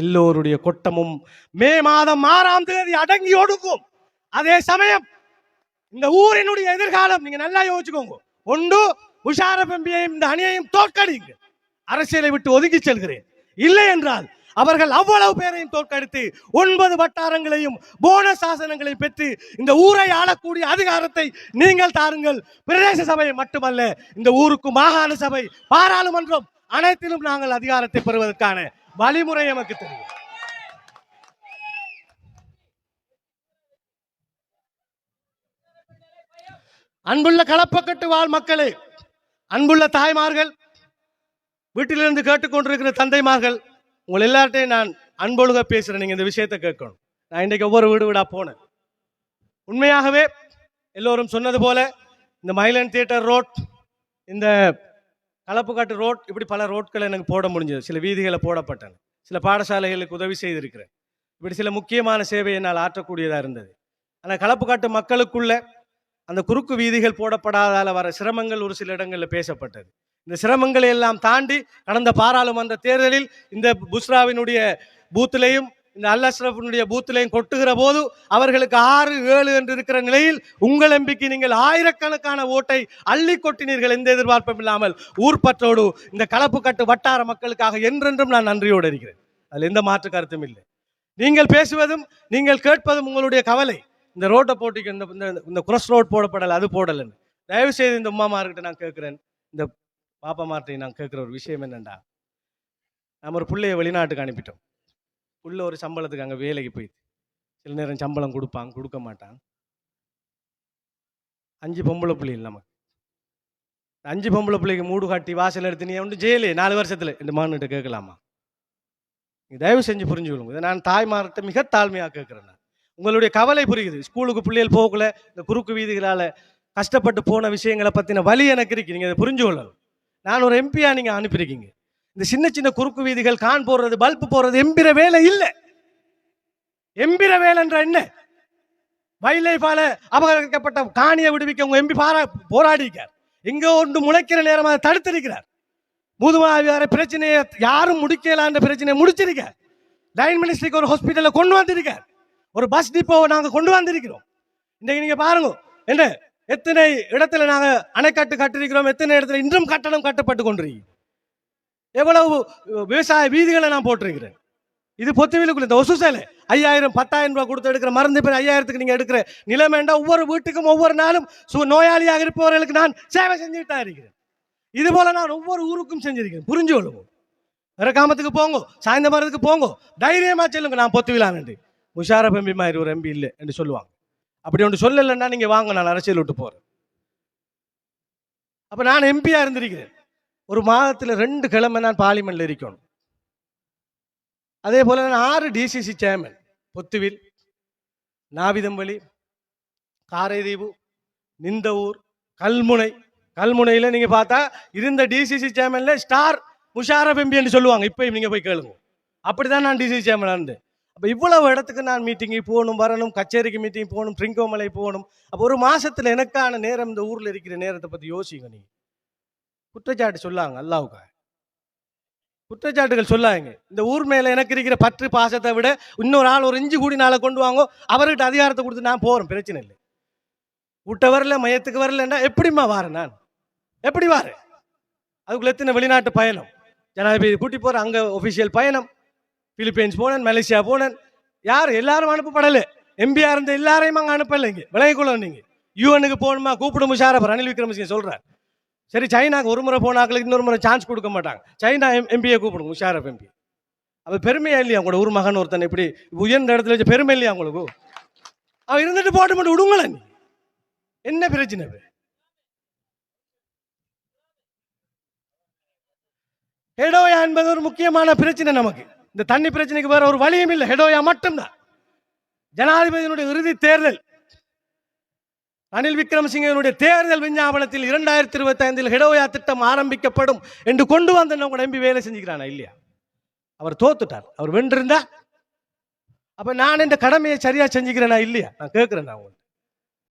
எல்லோருடைய கொட்டமும் மே மாதம் ஆறாம் தேதி அடங்கி ஒடுக்கும் அதே சமயம் இந்த ஊரினுடைய எதிர்காலம் நீங்க நல்லா யோசிச்சுக்கோங்க. ஒன்று உஷார பெம்பியையும் இந்த அணியையும் தோற்கடிங்க. அரசியலை விட்டு ஒதுங்கி செல்கிறேன். இல்லை என்றால் அவர்கள் அவ்வளவு பேரையும் தோற்கடித்து ஒன்பது வட்டாரங்களையும் போனஸ் சாசனங்களையும் பெற்று இந்த ஊரை ஆளக்கூடிய அதிகாரத்தை நீங்கள் தாருங்கள். பிரதேச சபை மட்டுமல்ல இந்த ஊருக்கு மாகாண சபை பாராளுமன்றம் அனைத்திலும் நாங்கள் அதிகாரத்தை பெறுவதற்கான வழிமுறை நமக்கு தெரியும். அன்புள்ள கலப்பக்கட்டு வாழ் மக்களே அன்புள்ள தாய்மார்கள் வீட்டிலிருந்து கேட்டுக்கொண்டிருக்கிற தந்தைமார்கள் உங்கள் எல்லார்ட்டையும் நான் அன்பொழுக பேசுறேன். நீங்க இந்த விஷயத்தை கேட்கணும். நான் இன்றைக்கு ஒவ்வொரு வீடு வீடா போனேன். உண்மையாகவே எல்லோரும் சொன்னது போல இந்த மயிலன் தியேட்டர் ரோட் இந்த களப்புக்காட்டு ரோட் இப்படி பல ரோட்களை எனக்கு போட முடிஞ்சது. சில வீதிகளை போடப்பட்டன. சில பாடசாலைகளுக்கு உதவி செய்திருக்கிறேன். இப்படி சில முக்கியமான சேவை என்னால் ஆற்றக்கூடியதாக இருந்தது. ஆனால் களப்புக்காட்டு மக்களுக்குள்ள அந்த குறுக்கு வீதிகள் போடப்படாதால வர சிரமங்கள் ஒரு சில இடங்களில் பேசப்பட்டது. இந்த சிரமங்களை எல்லாம் தாண்டி கடந்த பாராளுமன்ற தேர்தலில் இந்த புஸ்ராவினுடைய பூத்திலையும் இந்த அல் அஷ்ரஃபினுடைய பூத்திலையும் கொட்டுகிற போது அவர்களுக்கு ஆறு ஏழு என்று இருக்கிற நிலையில் உங்கள் எம்பிக்கு நீங்கள் ஆயிரக்கணக்கான ஓட்டை அள்ளி கொட்டினீர்கள் எந்த எதிர்பார்ப்பும் இல்லாமல். ஊர்பற்றோடு இந்த கலப்பு கட்டு வட்டார மக்களுக்காக என்றென்றும் நான் நன்றியோடு இருக்கிறேன். அதில் எந்த மாற்று கருத்தும் இல்லை. நீங்கள் பேசுவதும் நீங்கள் கேட்பதும் உங்களுடைய கவலை. இந்த ரோட்டை போட்டிக்கு இந்த இந்த- இந்த குரஸ் ரோட் போடப்படலை அது போடலைன்னு. தயவு செய்து இந்த உமாமார்கிட்ட நான் கேட்குறேன். இந்த பாப்பாமார்ட்டையும் நான் கேட்குற ஒரு விஷயம் என்னண்டா நம்ம ஒரு பிள்ளையை வெளிநாட்டுக்கு அனுப்பிட்டோம். உள்ள ஒரு சம்பளத்துக்கு அங்கே வேலைக்கு போயிடுது சில நேரம் சம்பளம் கொடுப்பாங்க கொடுக்க மாட்டான் அஞ்சு பொம்பளை பிள்ளைகள் நமக்கு. அஞ்சு பொம்பளை பிள்ளைக்கு மூடு காட்டி வாசல் எடுத்து நீ ஒன்று ஜெயிலு? நாலு வருஷத்தில். இந்த மானுகிட்ட கேட்கலாமா? நீங்கள் தயவு செஞ்சு புரிஞ்சுக்கொள்ளுங்க. இதை நான் தாய்மார்கிட்ட மிக தாழ்மையாக கேட்குறேன் நான். உங்களுடைய கவலை புரியுது. ஸ்கூலுக்கு பிள்ளைகள் போகல இந்த குறுக்கு வீதிகளால் கஷ்டப்பட்டு போன விஷயங்களை பற்றின வழி எனக்கு இருக்கு. நீங்கள் அதை புரிஞ்சு கொள்ளணும் நான் ஒரு எம்பியா நீங்கள் அனுப்பியிருக்கீங்க. இந்த சின்ன சின்ன குறுக்கு வீதிகள் கான் போடுறது பல்ப் போடுறது எம்பிர வேலை இல்லை. எம்பிர வேலைன்ற என்ன? வைல்ட் லைஃபால அபகரிக்கப்பட்ட காணியை விடுவிக்க உங்க எம்பி பாரா போராடிக்கார் எங்கே ஒன்று முளைக்கிற நேரம் அதை தடுத்திருக்கிறார். முதுமாவியார பிரச்சனையை யாரும் முடிக்கலான்ற பிரச்சனையை முடிச்சிருக்கார். லைன் மினிஸ்ட்ரிக்கு ஒரு ஹாஸ்பிட்டலில் கொண்டு வந்திருக்கார். ஒரு பஸ் டிப்போவை நாங்கள் கொண்டு வந்திருக்கிறோம். இன்றைக்கு நீங்கள் பாருங்க என்ன? எத்தனை இடத்துல நாங்கள் அணைக்கட்டு கட்டிருக்கிறோம் எத்தனை இடத்துல இன்றும் கட்டணம் கட்டப்பட்டு கொண்டிருக்கிறோம் எவ்வளவு விவசாய வீதிகளை நான் போட்டிருக்கிறேன். இது பொத்துவிலுக்குள்ள இந்த ஒசு சேலை. ஐயாயிரம் பத்தாயிரம் ரூபாய் கொடுத்து எடுக்கிற மருந்து பேர் ஐயாயிரத்துக்கு நீங்கள் எடுக்கிற நிலைமைண்டா ஒவ்வொரு வீட்டுக்கும் ஒவ்வொரு நாளும் சு நோயாளியாக இருப்பவர்களுக்கு நான் சேவை செஞ்சுட்டு தான் இருக்கிறேன். இது போல நான் ஒவ்வொரு ஊருக்கும் செஞ்சிருக்கேன் புரிஞ்சு கொள்ளுவோம் வேற காமத்துக்கு போங்க சாய்ந்த மரத்துக்கு போங்க தைரியமாக செல்லுங்க. நான் பொத்துவிலான்னு முஷாரப் எம்பி மாதிரி ஒரு எம்பி இல்லை என்று சொல்லுவாங்க. அப்படி ஒன்று சொல்லலைன்னா நீங்கள் வாங்க நான் அரசியல் விட்டு போகிறேன் அப்போ நான் எம்பியாக இருந்திருக்கிறேன். ஒரு மாதத்தில் ரெண்டு கிழமை நான் பார்லிமெண்ட்டில் இருக்கணும். அதே போல் நான் ஆறு டிசிசி சேர்மன் பொத்துவில் நாவிதம்பலி காரைதீவு நிந்தவூர் கல்முனை. கல்முனையில் நீங்கள் பார்த்தா இருந்த டிசிசி சேர்மனில் ஸ்டார் முஷாரப் எம்பின்னு சொல்லுவாங்க. இப்போ நீங்கள் போய் கேளுங்க. அப்படிதான் நான் டிசிசி சேர்மனாக இருந்தேன். அப்போ இவ்வளவு இடத்துக்கு நான் மீட்டிங்கு போகணும் வரணும் கச்சேரிக்கு மீட்டிங் போகணும் ட்ரிங்கோமலை போகணும். அப்போ ஒரு மாதத்தில் எனக்கான நேரம் இந்த ஊரில் இருக்கிற நேரத்தை பற்றி யோசிங்க நீங்கள் குற்றச்சாட்டு சொல்லாங்க அல்லாவுக்கா குற்றச்சாட்டுகள் சொல்லாங்க இந்த ஊர் மேலே எனக்கு இருக்கிற பற்று பாசத்தை விட இன்னொரு ஆள் ஒரு இஞ்சி கூடி நாளை கொண்டு வாங்கோ அவர்கிட்ட அதிகாரத்தை கொடுத்து நான் போகிறேன் பிரச்சனை இல்லை. விட்ட வரல மையத்துக்கு வரலன்னா எப்படிம்மா வாரேன் நான்? எப்படி வாரு அதுக்குள்ள எத்தனை வெளிநாட்டு பயணம்? ஜனாதிபதி கூட்டி போகிற அங்கே ஒஃபிஷியல் பயணம். பிலிப்பைன்ஸ் போனேன் மலேசியா போனேன். யார்? எல்லாரும் அனுப்பப்படலை. எம்பியா இருந்த எல்லாரையும் அங்கே அனுப்பலை இங்கே நீங்கள் யூஎனுக்கு போகணுமா? கூப்பிடு அப்புறம் ரணில் விக்ரமசிங்க சொல்கிறேன் சரி சைனாக்கு ஒரு முறை போனாக்களுக்கு இன்னொரு முறை சான்ஸ் கொடுக்க மாட்டாங்க. சைனா எம் எம்பியை கூப்பிடுங்க முஷாரப் எம்பி அப்போ பெருமையா இல்லையா உங்களோட ஒரு மகன் ஒருத்தன் இப்படி உயர்ந்த இடத்துல வச்சு பெருமை இல்லையா உங்களுக்கு? அவன் இருந்துட்டு போட்டு மட்டும் விடுங்களேன் நீ. என்ன பிரச்சனை இது? ஹெடோயா என்பது ஒரு முக்கியமான பிரச்சனை நமக்கு. இந்த தண்ணி பிரச்சனைக்கு வேற ஒரு வழியும் இல்லை. ஹெடோயா மட்டும்தான். ஜனாதிபதியினுடைய இறுதி தேர்தல். ரணில் விக்ரமசிங்கனுடைய தேர்தல் விஞ்ஞாபனத்தில் இரண்டாயிரத்தி இருபத்தி ஐந்தில் ஹெடோயா திட்டம் ஆரம்பிக்கப்படும் என்று கொண்டு வந்து நம்ம நம்பி வேலை செஞ்சுக்கிறானா இல்லையா? அவர் தோத்துட்டார். அவர் வென்றிருந்தா? அப்ப நான் இந்த கடமையை சரியா செஞ்சுக்கிறேனா இல்லையா? நான் கேட்கிறேன் நான்